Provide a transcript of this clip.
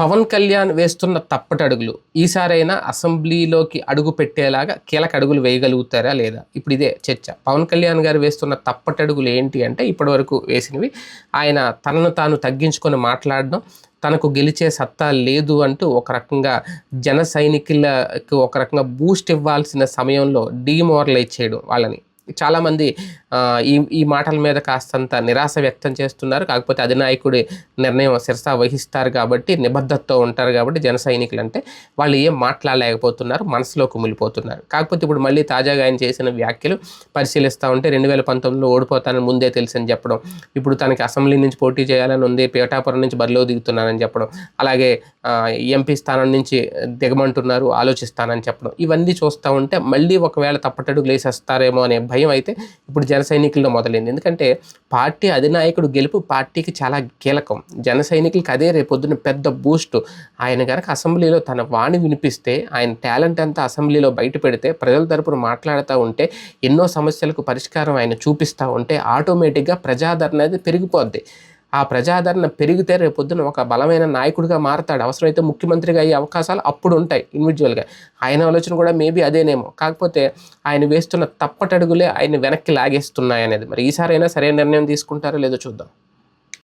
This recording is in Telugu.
పవన్ కళ్యాణ్ వేస్తున్న తప్పటడుగులు ఈసారైనా అసెంబ్లీలోకి అడుగు పెట్టేలాగా కీలక అడుగులు వేయగలుగుతారా లేదా? ఇప్పుడు ఇదే చర్చ. పవన్ కళ్యాణ్ గారు వేస్తున్న తప్పటడుగులు ఏంటి అంటే ఇప్పటివరకు వేసినవి ఆయన తనను తాను తగ్గించుకొని మాట్లాడడం తనకు గెలిచే సత్తా లేదు అంటూ ఒక రకంగా జన సైనికులకు ఒక రకంగా బూస్ట్ ఇవ్వాల్సిన సమయంలో డీమోరలైజ్ చేయడం వాళ్ళని. చాలామంది ఈ ఈ మాటల మీద కాస్తంత నిరాశ వ్యక్తం చేస్తున్నారు. కాకపోతే అధినాయకుడి నిర్ణయం శిరసా వహిస్తారు కాబట్టి నిబద్ధతతో ఉంటారు కాబట్టి జన సైనికులు అంటే వాళ్ళు ఏం మాట్లాడలేకపోతున్నారు మనసులో కుమిలిపోతున్నారు కాకపోతే ఇప్పుడు మళ్ళీ తాజాగా ఆయన చేసిన వ్యాఖ్యలు పరిశీలిస్తూ ఉంటే రెండు వేల పంతొమ్మిదిలో ఓడిపోతానని ముందే తెలుసని చెప్పడం ఇప్పుడు తనకి అసెంబ్లీ నుంచి పోటీ చేయాలని ఉంది పేటాపురం నుంచి బరిలో దిగుతున్నానని చెప్పడం అలాగే ఎంపీ స్థానం నుంచి దిగమంటున్నారు ఆలోచిస్తానని చెప్పడం. ఇవన్నీ చూస్తూ ఉంటే మళ్ళీ ఒకవేళ తప్పటడుగు లేసేస్తారేమో అనే భయం భయం అయితే ఇప్పుడు జన సైనికుల్లో మొదలైంది. ఎందుకంటే పార్టీ అధినాయకుడు గెలుపు పార్టీకి చాలా కీలకం. జన సైనికులకి అదే రేపొద్దున పెద్ద బూస్ట్. ఆయన కనుక అసెంబ్లీలో తన వాణి వినిపిస్తే ఆయన టాలెంట్ అంతా అసెంబ్లీలో బయట పెడితే ప్రజల తరపున మాట్లాడుతూ ఉంటే ఎన్నో సమస్యలకు పరిష్కారం ఆయన చూపిస్తూ ఉంటే ఆటోమేటిక్గా ప్రజాదరణ అనేది పెరిగిపోద్ది. ఆ ప్రజాదరణ పెరిగితే రేపొద్దున ఒక బలమైన నాయకుడిగా మారతాడు. అవసరమైతే ముఖ్యమంత్రిగా అయ్యే అవకాశాలు అప్పుడు ఉంటాయి ఇండివిజువల్గా ఆయన ఆలోచన కూడా మేబీ అదేనేమో. కాకపోతే ఆయన వేస్తున్న తప్పటడుగులే ఆయన వెనక్కి లాగేస్తున్నాయి అనేది మరి ఈసారైనా సరైన నిర్ణయం తీసుకుంటారో లేదో చూద్దాం.